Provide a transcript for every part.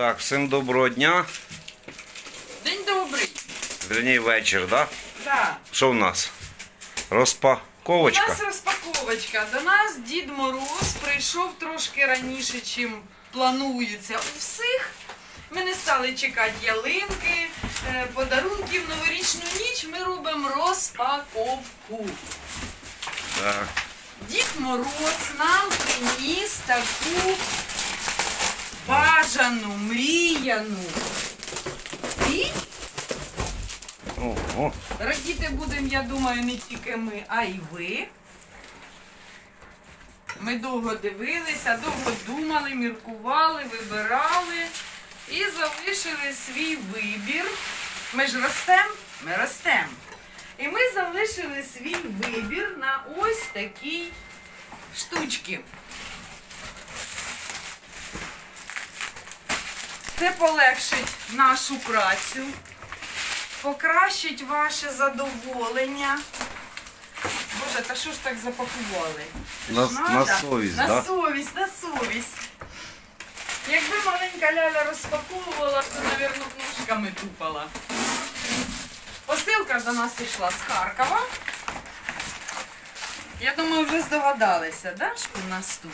Так, всім доброго дня. День добрий. Верній вечір, да? Да. Що в нас? Розпаковочка. У нас розпаковочка. До нас Дід Мороз прийшов трошки раніше, чим планується у всіх. Ми не стали чекати ялинки, е, подарунків, новорічну ніч. Ми робимо розпаковку. Так. Дід Мороз нам приніс таку бажану, мріяну. І Ого. Радіти будемо, я думаю, не тільки ми, а й ви. Ми довго дивилися, довго думали, міркували, вибирали і залишили свій вибір. Ми ж ростемо, ми ростемо. І ми залишили свій вибір на ось такі штучки. Це полегшить нашу працю покращить ваше задоволення. Боже, та що ж так запакували? На- на совість, на да? совість, на совість. Якби маленька ляля розпаковувала, то, мабуть, ножками тупала. Посилка до нас йшла з Харкова. Я думаю, вже здогадалися, да, що у нас тут?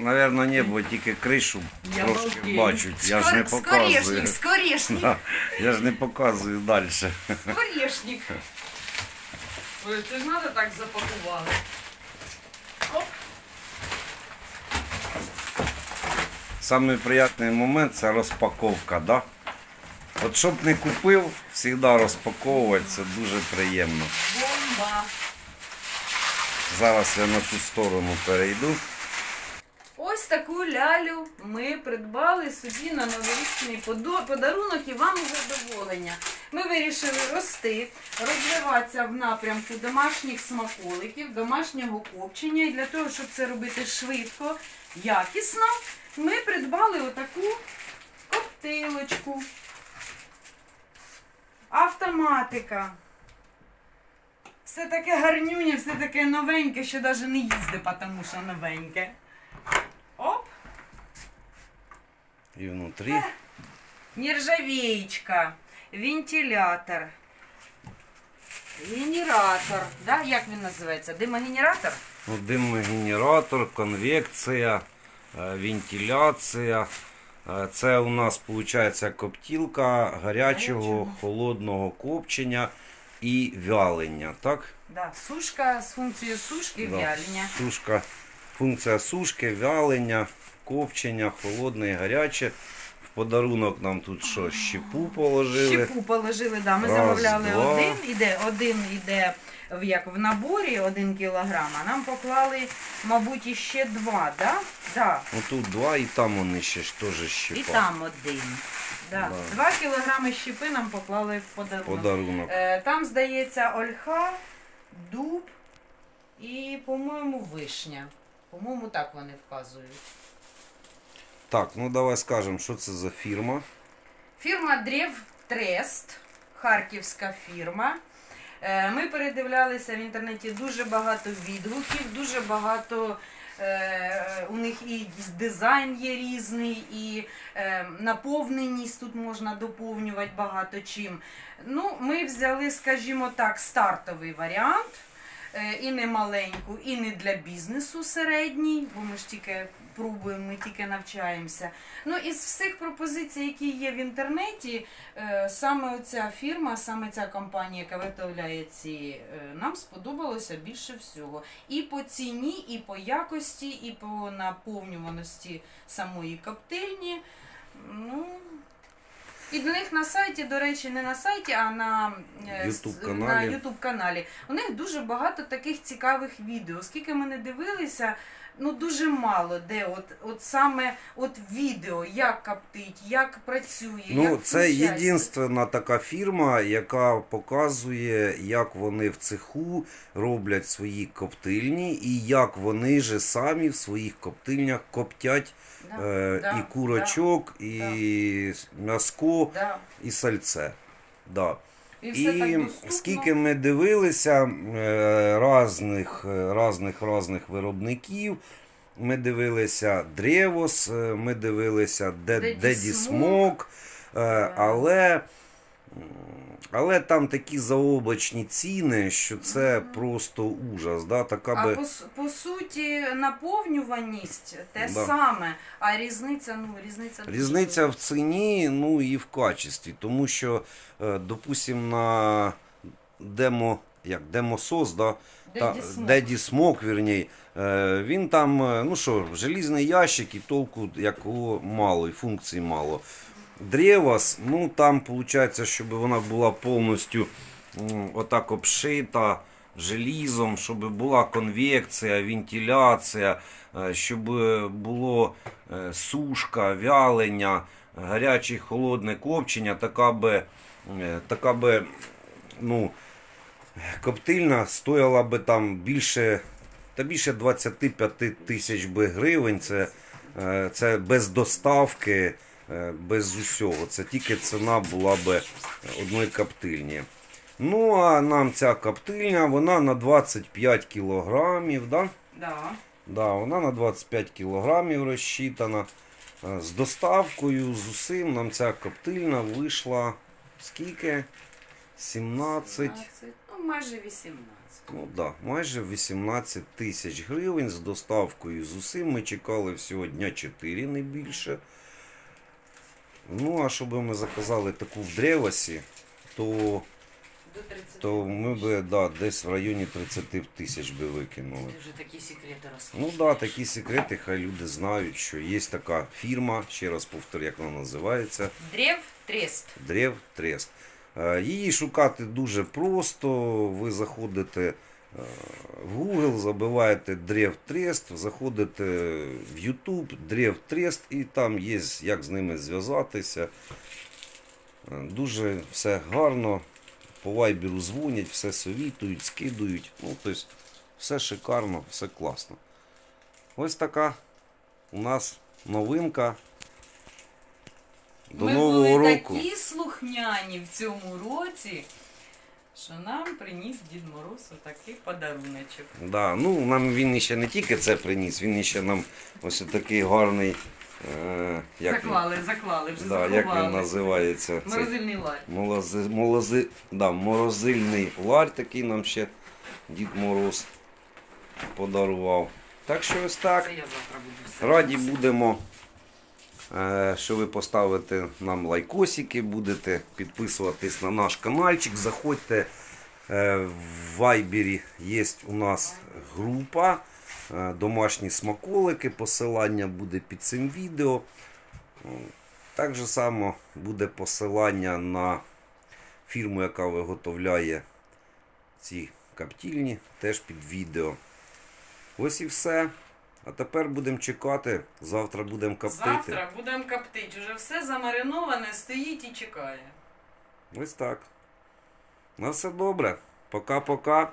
Наверно, не, тільки кришу Я трошки балдею. бачать. Я ж не показую. Скорішник, скорішник. Да, Я ж не показую далі. Орешник. Ой, це ж треба так запакували. Оп. Самий приємний момент це розпаковка, да? От щоб не купив, завжди розпаковувати, це дуже приємно. Бомба. Зараз я на ту сторону перейду. Ось таку лялю ми придбали собі на новорічний подарунок і вам задоволення. Ми вирішили рости, розвиватися в напрямку домашніх смаколиків, домашнього копчення. І для того, щоб це робити швидко, якісно, ми придбали отаку коптилочку. Автоматика. Все таке гарнюнє, все таке новеньке, що навіть не їздить, тому що новеньке. Оп, І внутрі. нержавеечка, вентилятор, генератор. Да? Як він називається? Димогенератор? Ну, димогенератор, конвекція, е, вентиляція. Е, Це у нас виходить коптілка гарячого, Гарячого. холодного копчення і вялення. Так? Да. Сушка з функцією сушки Да. вялення. Сушка, функція сушки, вялення, копчення, холодне і гаряче. В подарунок нам тут що, щепу положили. Щепу положили, да. Ми Раз, замовляли два. один, іде, один іде в, як в наборі, один кілограм, а нам поклали, мабуть, іще два, да? Да. Ну тут два і там вони ще ж теж щепа. І там один. Да. Да. Два кілограми щепи нам поклали в подарунок. Подарунок. Е, Там, здається, ольха, дуб і, по-моєму, вишня. По-моєму, так вони вказують. Так, ну давай скажемо, що це за фірма. Фірма Древ харківська фірма. Е, Ми передивлялися в інтернеті дуже багато відгуків, дуже багато. е, У них і дизайн є різний, і е, наповненість тут можна доповнювати багато чим. Ну, ми взяли, скажімо так, стартовий варіант. Е, І не маленьку, і не для бізнесу середній, бо ми ж тільки пробуємо, ми тільки навчаємося. Ну, із всіх пропозицій, які є в інтернеті, е, саме ця фірма, саме ця компанія, яка виготовляє ці, е, нам сподобалося більше всього. І по ціні, і по якості, і по наповнюваності самої коптильні. Ну, і до них на сайті, до речі, не на сайті, а на YouTube-каналі. на YouTube каналі. У них дуже багато таких цікавих відео. Скільки ми не дивилися, ну дуже мало де от, от саме от відео, як коптить, як працює. Ну, як це єдинственна така фірма, яка показує, як вони в цеху роблять свої коптильні і як вони же самі в своїх коптильнях коптять Да, е, да, і курочок, да, і м'яско, Да. і сальце. Да. І, все так доступно. скільки ми дивилися різних різних е, разних, разних виробників, ми дивилися Древос, е, ми дивилися Де- Деді Смок. Е, але, але там такі заоблачні ціни, що це просто ужас. Да? Така А би... по, с- по суті, наповнюваність те Да. саме, а різниця, ну, різниця дуже Різниця в ціні, ну і в качестві, тому що, е, допустим, на демо, як демосос, да, та, Деді Смок. Деді Смок, вірній, е, він там, е, ну що, желізний ящик і толку якого мало, і функцій мало. Древос, ну там виходить, щоб вона була повністю отак обшита желізом, щоб була конвекція, вентиляція, щоб було е, сушка, вялення, гаряче, холодне копчення, така би, е, така би ну, коптильна стояла би там більше, та більше 25 тисяч би гривень. Це, це без доставки, без усього. Це тільки ціна була би одної коптильні. Ну, а нам ця коптильня, вона на 25 кілограмів, да? Да. Да, вона на 25 кілограмів розчитана. Е, З доставкою, з усім нам ця коптильна вийшла скільки? 17. 17, ну, майже 18. Ну да, майже 18 тисяч гривень з доставкою з усім. Ми чекали всього дня 4, не більше. Ну, а щоб ми заказали таку в Древосі, то, то ми б да, десь в районі 30 тисяч би викинули. Вже такі секрети Ну розказуєш. да, такі секрети, хай люди знають, що є така фірма, ще раз повторю, як вона називається. Древ Трест. Древ Трест. Е, Її шукати дуже просто. Ви заходите в Google, забиваєте Древ Трест, заходите в YouTube Древ Трест і там є як з ними зв'язатися. Е, Дуже все гарно. По вайберу дзвонять, все совітують, скидують. Ну, тобто, все шикарно, все класно. Ось така у нас новинка. До Ми нового були року. такі слухняні в цьому році, що нам приніс Дід Мороз отакий подаруночок. Да, ну нам він ще не тільки це приніс, він ще нам ось такий гарний. Е, як, він- заклали, заклали, вже да, заховали. як він називається? Це Морозильний ларь. молози, молози, да, морозильний ларь такий нам ще Дід Мороз подарував. Так що ось так. Це я завтра буду все. Раді будемо, що ви поставите нам лайкосики, будете підписуватись на наш каналчик. Заходьте е, в Вайбері, є у нас група е, Домашні смаколики. Посилання буде під цим відео. Так же само буде посилання на фірму, яка виготовляє ці каптільні, теж під відео. Ось і все. А тепер будемо чекати. Завтра будемо коптити. Завтра будемо коптити. Уже все замариноване, стоїть і чекає. Ось так. На все добре. Пока-пока.